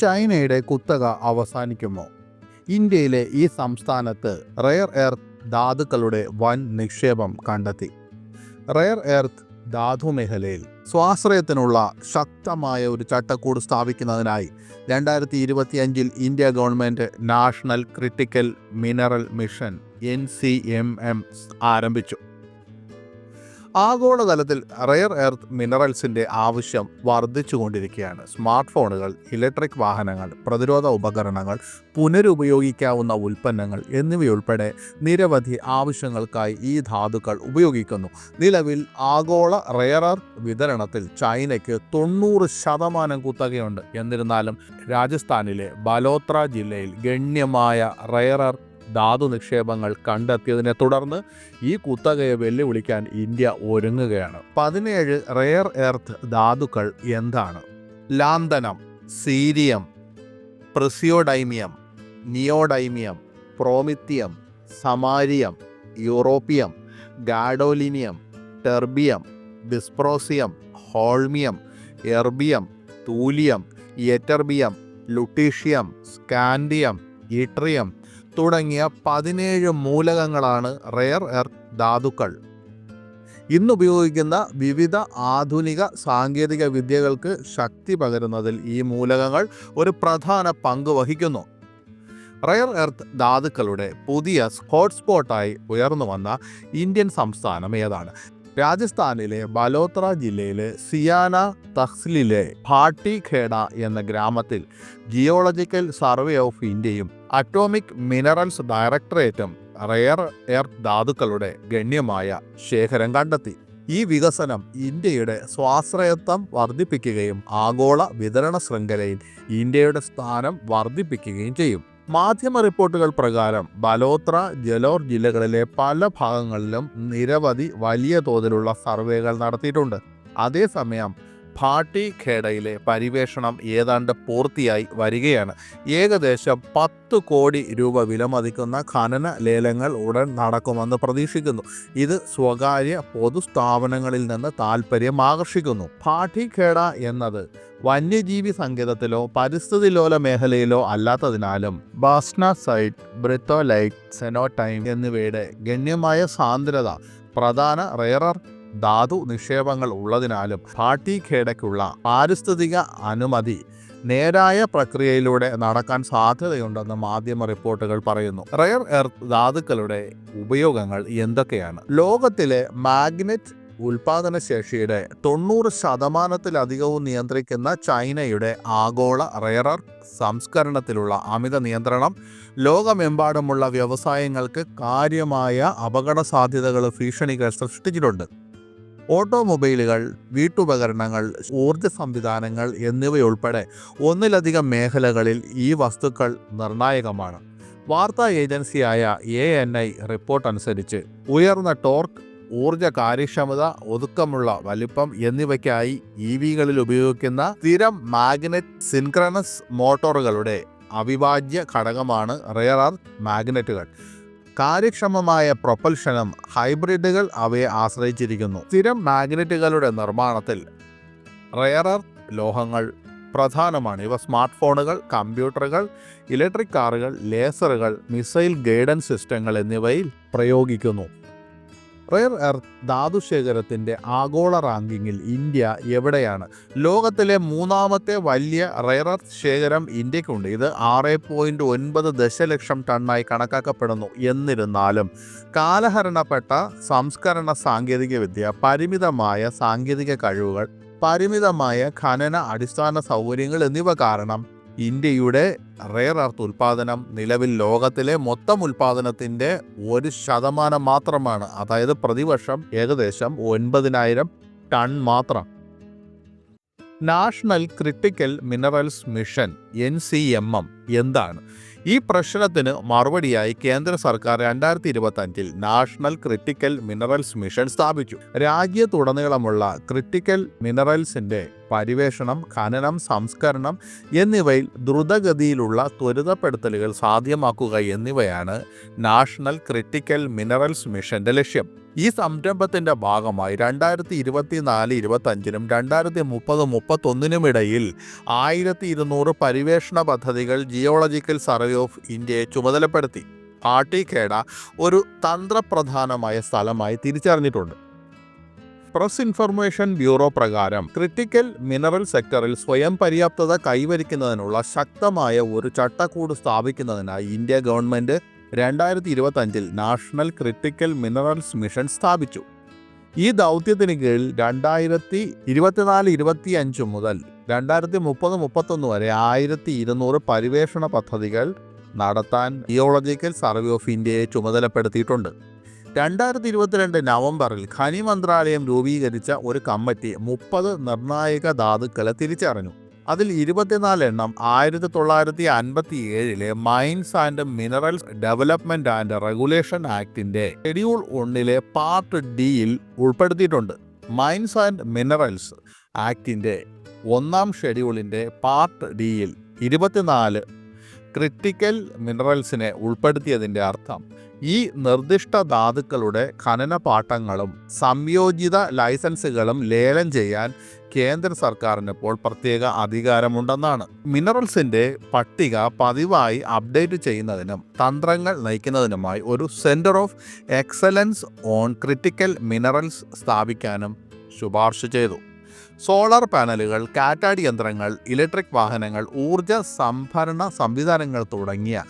ചൈനയുടെ കുത്തക അവസാനിക്കുമോ? ഇന്ത്യയിലെ ഈ സംസ്ഥാനത്ത് റെയർ എർത്ത് ധാതുക്കളുടെ വൻ നിക്ഷേപം കണ്ടെത്തി. റെയർ എർത്ത് ധാതു മേഖലയിൽ സ്വാശ്രയത്തിനുള്ള ശക്തമായ ഒരു ചട്ടക്കൂട് സ്ഥാപിക്കുന്നതിനായി രണ്ടായിരത്തി ഇരുപത്തിയഞ്ചിൽ India government national critical mineral mission N C M M ആരംഭിച്ചു. ആഗോളതലത്തിൽ റയർ എർത്ത് മിനറൽസിന്റെ ആവശ്യം വർദ്ധിച്ചുകൊണ്ടിരിക്കുകയാണ്. സ്മാർട്ട് ഫോണുകൾ ഇലക്ട്രിക് വാഹനങ്ങൾ പ്രതിരോധ ഉപകരണങ്ങൾ പുനരുപയോഗിക്കാവുന്ന ഉൽപ്പന്നങ്ങൾ എന്നിവയുൾപ്പെടെ നിരവധി ആവശ്യങ്ങൾക്കായി ഈ ധാതുക്കൾ ഉപയോഗിക്കുന്നു. നിലവിൽ ആഗോള റയർ എർത്ത് വിതരണത്തിൽ ചൈനയ്ക്ക് തൊണ്ണൂറ് ശതമാനം കുത്തകയുണ്ട്. എന്നിരുന്നാലും രാജസ്ഥാനിലെ ബലോത്ര ജില്ലയിൽ ഗണ്യമായ റയർ എർത്ത് ധാതു നിക്ഷേപങ്ങൾ കണ്ടെത്തിയതിനെ തുടർന്ന് ഈ കുത്തകയെ വെല്ലുവിളിക്കാൻ ഇന്ത്യ ഒരുങ്ങുകയാണ്. പതിനേഴ് റെയർ എർത്ത് ധാതുക്കൾ എന്താണ്? Lanthanum cerium praseodymium neodymium promethium samarium europium gadolinium terbium dysprosium holmium erbium thulium ytterbium lutetium scandium yttrium തുടങ്ങിയ പതിനേഴ് മൂലകങ്ങളാണ് റെയർ എർത്ത് ധാതുക്കൾ. ഇന്ന് ഉപയോഗിക്കുന്ന വിവിധ ആധുനിക സാങ്കേതിക വിദ്യകൾക്ക് ശക്തി പകരുന്നതിൽ ഈ മൂലകങ്ങൾ ഒരു പ്രധാന പങ്ക് വഹിക്കുന്നു. റയർ എർത്ത് ധാതുക്കളുടെ പുതിയ ഹോട്ട്സ്പോട്ടായി ഉയർന്നു വന്ന ഇന്ത്യൻ സംസ്ഥാനം ഏതാണ്? രാജസ്ഥാനിലെ ബലോത്ര ജില്ലയിലെ സിയാന തഹ്സിലിലെ ഭാട്ടിഖേഡ എന്ന ഗ്രാമത്തിൽ ജിയോളജിക്കൽ സർവേ ഓഫ് ഇന്ത്യയും അറ്റോമിക് മിനറൽസ് ഡയറക്ടറേറ്റും റെയർ എർത്ത് ധാതുക്കളുടെ ഗണ്യമായ ശേഖരം കണ്ടെത്തി. ഈ വികസനം ഇന്ത്യയുടെ സ്വാശ്രയത്വം വർദ്ധിപ്പിക്കുകയും ആഗോള വിതരണ ശൃംഖലയിൽ ഇന്ത്യയുടെ സ്ഥാനം വർദ്ധിപ്പിക്കുകയും ചെയ്യും. മാധ്യമ റിപ്പോർട്ടുകൾ പ്രകാരം ബലോത്ര ജലോർ ജില്ലകളിലെ പല ഭാഗങ്ങളിലും നിരവധി വലിയ തോതിലുള്ള സർവേകൾ നടത്തിയിട്ടുണ്ട്. അതേസമയം ഭാട്ടി ഖേഡയിലെ പരിവേഷണം ഏതാണ്ട് പൂർത്തിയായി വരികയാണ്. ഏകദേശം പത്ത് കോടി രൂപ വിലമതിക്കുന്ന ഖനന ലേലങ്ങൾ ഉടൻ നടക്കുമെന്ന് പ്രതീക്ഷിക്കുന്നു. ഇത് സ്വകാര്യ പൊതുസ്ഥാപനങ്ങളിൽ നിന്ന് താൽപ്പര്യം ആകർഷിക്കുന്നു. ഭാട്ടി ഖേഡ എന്നത് വന്യജീവി സങ്കേതത്തിലോ പരിസ്ഥിതി ലോല മേഖലയിലോ അല്ലാത്തതിനാലും ബാസ്നസൈറ്റ് ബ്രിത്തോലൈറ്റ് സെനോടൈം എന്നിവയുടെ ഗണ്യമായ സാന്ദ്രത പ്രധാന റെയറർ ധാതു നിക്ഷേപങ്ങൾ ഉള്ളതിനാലും ഭാട്ടിഖേഡയ്ക്കുള്ള പാരിസ്ഥിതിക അനുമതി നേരായ പ്രക്രിയയിലൂടെ നടക്കാൻ സാധ്യതയുണ്ടെന്ന് മാധ്യമ റിപ്പോർട്ടുകൾ പറയുന്നു. റയർ എർത്ത് ധാതുക്കളുടെ ഉപയോഗങ്ങൾ എന്തൊക്കെയാണ്? ലോകത്തിലെ മാഗ്നറ്റ് ഉൽപാദന ശേഷിയുടെ തൊണ്ണൂറ് ശതമാനത്തിലധികവും നിയന്ത്രിക്കുന്ന ചൈനയുടെ ആഗോള എർത്ത് സംസ്കരണത്തിലുള്ള അമിത നിയന്ത്രണം ലോകമെമ്പാടുമുള്ള വ്യവസായങ്ങൾക്ക് കാര്യമായ അപകട സാധ്യതകൾ ഭീഷണികൾ സൃഷ്ടിച്ചിട്ടുണ്ട്. ഓട്ടോമൊബൈലുകൾ വീട്ടുപകരണങ്ങൾ ഊർജ സംവിധാനങ്ങൾ എന്നിവയുൾപ്പെടെ ഒന്നിലധികം മേഖലകളിൽ ഈ വസ്തുക്കൾ നിർണായകമാണ്. വാർത്താ ഏജൻസിയായ എ എൻ ഐ റിപ്പോർട്ട് അനുസരിച്ച് ഉയർന്ന ടോർക്ക് ഊർജ കാര്യക്ഷമത ഒതുക്കമുള്ള വലിപ്പം എന്നിവയ്ക്കായി ഇ വികളിൽ ഉപയോഗിക്കുന്ന സ്ഥിരം മാഗ്നറ്റ് സിൻക്രണസ് മോട്ടോറുകളുടെ അവിഭാജ്യ ഘടകമാണ് റെയർ അർത്ത് മാഗ്നറ്റുകൾ. കാര്യക്ഷമമായ പ്രൊപ്പൽഷനും ഹൈബ്രിഡുകൾ അവയെ ആശ്രയിച്ചിരിക്കുന്നു. സ്ഥിരം മാഗ്നറ്റുകളുടെ നിർമ്മാണത്തിൽ എർത്ത് ലോഹങ്ങൾ പ്രധാനമാണ്. ഇവ സ്മാർട്ട് ഫോണുകൾ കമ്പ്യൂട്ടറുകൾ ഇലക്ട്രിക് കാറുകൾ ലേസറുകൾ മിസൈൽ ഗൈഡൻസ് സിസ്റ്റങ്ങൾ എന്നിവയിൽ പ്രയോഗിക്കുന്നു. റെയർ എർത്ത് ധാതുശേഖരത്തിന്റെ ആഗോള റാങ്കിങ്ങിൽ ഇന്ത്യ എവിടെയാണ്? ലോകത്തിലെ മൂന്നാമത്തെ വലിയ റെയർ എർത്ത് ശേഖരം ഇന്ത്യക്കുണ്ട്. ഇത് ആറ് പോയിന്റ് ഒൻപത് ദശലക്ഷം ടണ്ണായി കണക്കാക്കപ്പെടുന്നു. എന്നിരുന്നാലും കാലഹരണപ്പെട്ട സംസ്കരണ സാങ്കേതികവിദ്യ പരിമിതമായ സാങ്കേതിക കഴിവുകൾ പരിമിതമായ ഖനന അടിസ്ഥാന സൗകര്യങ്ങൾ എന്നിവ കാരണം ഇന്ത്യയുടെ റെയർ അർത്ത് ഉൽപ്പാദനം നിലവിൽ ലോകത്തിലെ മൊത്തം ഉൽപ്പാദനത്തിന്റെ ഒരു ശതമാനം മാത്രമാണ്. അതായത് പ്രതിവർഷം ഏകദേശം ഒൻപതിനായിരം ടൺ മാത്രം. National critical minerals mission N C M M എന്താണ്? ഈ പ്രശ്നത്തിന് മറുപടിയായി കേന്ദ്ര സർക്കാർ രണ്ടായിരത്തി ഇരുപത്തഞ്ചിൽ നാഷണൽ ക്രിട്ടിക്കൽ മിനറൽസ് മിഷൻ സ്ഥാപിച്ചു. രാജ്യത്തുടനീളമുള്ള ക്രിട്ടിക്കൽ മിനറൽസിന്റെ പരിവേഷണം ഖനനം സംസ്കരണം എന്നിവയിൽ ദ്രുതഗതിയിലുള്ള ത്വരിതപ്പെടുത്തലുകൾ സാധ്യമാക്കുക എന്നിവയാണ് നാഷണൽ ക്രിട്ടിക്കൽ മിനറൽസ് മിഷന്റെ ലക്ഷ്യം. ഈ സംരംഭത്തിന്റെ ഭാഗമായി രണ്ടായിരത്തി ഇരുപത്തിനാല് ഇരുപത്തഞ്ചിനും രണ്ടായിരത്തി മുപ്പത് മുപ്പത്തൊന്നിനും ഇടയിൽ ആയിരത്തി ഇരുന്നൂറ് പരി പരിവേഷണ പദ്ധതികൾ ജിയോളജിക്കൽ സർവേ ഓഫ് ഇന്ത്യയെ ചുമതലപ്പെടുത്തി. ആട്ടിക്കേട ഒരു തന്ത്രപ്രധാനമായ സ്ഥലമായി തിരിച്ചറിഞ്ഞിട്ടുണ്ട്. പ്രസ് ഇൻഫർമേഷൻ ബ്യൂറോ പ്രകാരം ക്രിട്ടിക്കൽ മിനറൽ സെക്ടറിൽ സ്വയം പര്യാപ്തത കൈവരിക്കുന്നതിനുള്ള ശക്തമായ ഒരു ചട്ടക്കൂട് സ്ഥാപിക്കുന്നതിനായി ഇന്ത്യ ഗവൺമെന്റ് രണ്ടായിരത്തി ഇരുപത്തഞ്ചിൽ നാഷണൽ ക്രിട്ടിക്കൽ മിനറൽസ് മിഷൻ സ്ഥാപിച്ചു. ഈ ദൗത്യത്തിന് കീഴിൽ രണ്ടായിരത്തി ഇരുപത്തിനാല് ഇരുപത്തി അഞ്ച് മുതൽ രണ്ടായിരത്തി മുപ്പത് മുപ്പത്തൊന്ന് വരെ ആയിരത്തി ഇരുന്നൂറ് പരിവേഷണ പദ്ധതികൾ നടത്താൻ ജിയോളജിക്കൽ സർവേ ഓഫ് ഇന്ത്യയെ ചുമതലപ്പെടുത്തിയിട്ടുണ്ട്. രണ്ടായിരത്തി ഇരുപത്തിരണ്ട് നവംബറിൽ ഖനി മന്ത്രാലയം രൂപീകരിച്ച ഒരു കമ്മിറ്റി മുപ്പത് നിർണായക ധാതുക്കളെ തിരിച്ചറിഞ്ഞു. അതിൽ ഇരുപത്തിനാല് എണ്ണം ആയിരത്തി തൊള്ളായിരത്തി അൻപത്തി ഏഴിലെ mines and minerals development and regulation ആക്ടിന്റെ schedule ഒന്നിലെ പാർട്ട് ഡിയിൽ ഉൾപ്പെടുത്തിയിട്ടുണ്ട്. മൈൻസ് ആൻഡ് മിനറൽസ് ആക്ടിന്റെ ഒന്നാം ഷെഡ്യൂളിന്റെ പാർട്ട് ഡിയിൽ ഇരുപത്തിനാല് ക്രിട്ടിക്കൽ മിനറൽസിനെ ഉൾപ്പെടുത്തിയതിന്റെ അർത്ഥം ഈ നിർദ്ദിഷ്ട ധാതുക്കളുടെ ഖനന പാട്ടങ്ങളും സംയോജിത ലൈസൻസുകളും ലേലം ചെയ്യാൻ കേന്ദ്ര സർക്കാരിന് ഇപ്പോൾ പ്രത്യേക അധികാരമുണ്ടെന്നാണ്. മിനറൽസിന്റെ പട്ടിക പതിവായി അപ്ഡേറ്റ് ചെയ്യുന്നതിനും തന്ത്രങ്ങൾ നയിക്കുന്നതിനുമായി ഒരു centre of excellence on critical minerals സ്ഥാപിക്കാനും ശുപാർശ ചെയ്തു. സോളാർ പാനലുകൾ കാറ്റാടി യന്ത്രങ്ങൾ ഇലക്ട്രിക് വാഹനങ്ങൾ ഊർജ സംഭരണ സംവിധാനങ്ങൾ തുടങ്ങിയ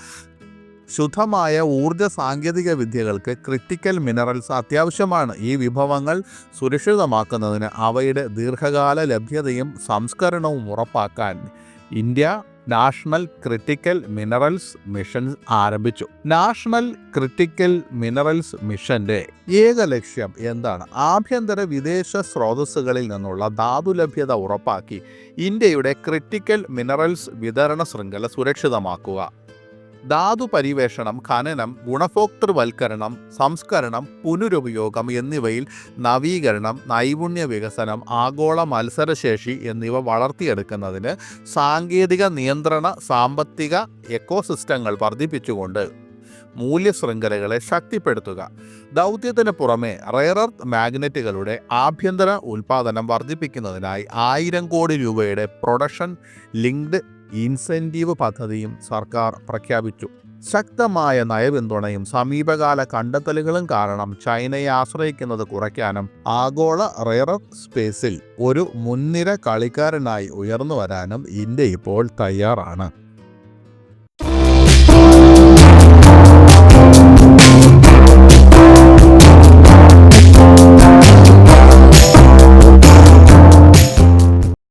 ശുദ്ധമായ ഊർജ സാങ്കേതിക വിദ്യകൾക്ക് ക്രിട്ടിക്കൽ മിനറൽസ് അത്യാവശ്യമാണ്. ഈ വിഭവങ്ങൾ സുരക്ഷിതമാക്കുന്നതിന് അവയുടെ ദീർഘകാല ലഭ്യതയും സംസ്കരണവും ഉറപ്പാക്കാൻ India national critical minerals mission ആരംഭിച്ചു. നാഷണൽ ക്രിട്ടിക്കൽ മിനറൽസ് മിഷന്റെ ഏക ലക്ഷ്യം എന്താണ്? ആഭ്യന്തര വിദേശ സ്രോതസ്സുകളിൽ നിന്നുള്ള ധാതു ലഭ്യത ഉറപ്പാക്കി ഇന്ത്യയുടെ ക്രിട്ടിക്കൽ മിനറൽസ് വിതരണ ശൃംഖല സുരക്ഷിതമാക്കുക. ധാതു പരിവേഷണം ഖനനം ഗുണഭോക്തൃവൽക്കരണം സംസ്കരണം പുനരുപയോഗം എന്നിവയിൽ നവീകരണം നൈപുണ്യ വികസനം ആഗോള മത്സരശേഷി എന്നിവ വളർത്തിയെടുക്കുന്നതിന് സാങ്കേതിക നിയന്ത്രണ സാമ്പത്തിക എക്കോസിസ്റ്റങ്ങൾ വർദ്ധിപ്പിച്ചുകൊണ്ട് മൂല്യശൃംഖലകളെ ശക്തിപ്പെടുത്തുക. ദൗത്യത്തിന് പുറമെ റെയർ എർത്ത് മാഗ്നറ്റുകളുടെ ആഭ്യന്തര ഉൽപാദനം വർദ്ധിപ്പിക്കുന്നതിനായി ആയിരം കോടി രൂപയുടെ പ്രൊഡക്ഷൻ ലിങ്ക്ഡ് ഇൻസെന്റീവ് പദ്ധതിയും സർക്കാർ പ്രഖ്യാപിച്ചു. ശക്തമായ നയപിന്തുണയും സമീപകാല കണ്ടെത്തലുകളും കാരണം ചൈനയെ ആശ്രയിക്കുന്നത് കുറയ്ക്കാനും ആഗോള റെയർ സ്പേസിൽ ഒരു മുൻനിര കളിക്കാരനായി ഉയർന്നു വരാനും ഇന്ത്യ ഇപ്പോൾ തയ്യാറാണ്.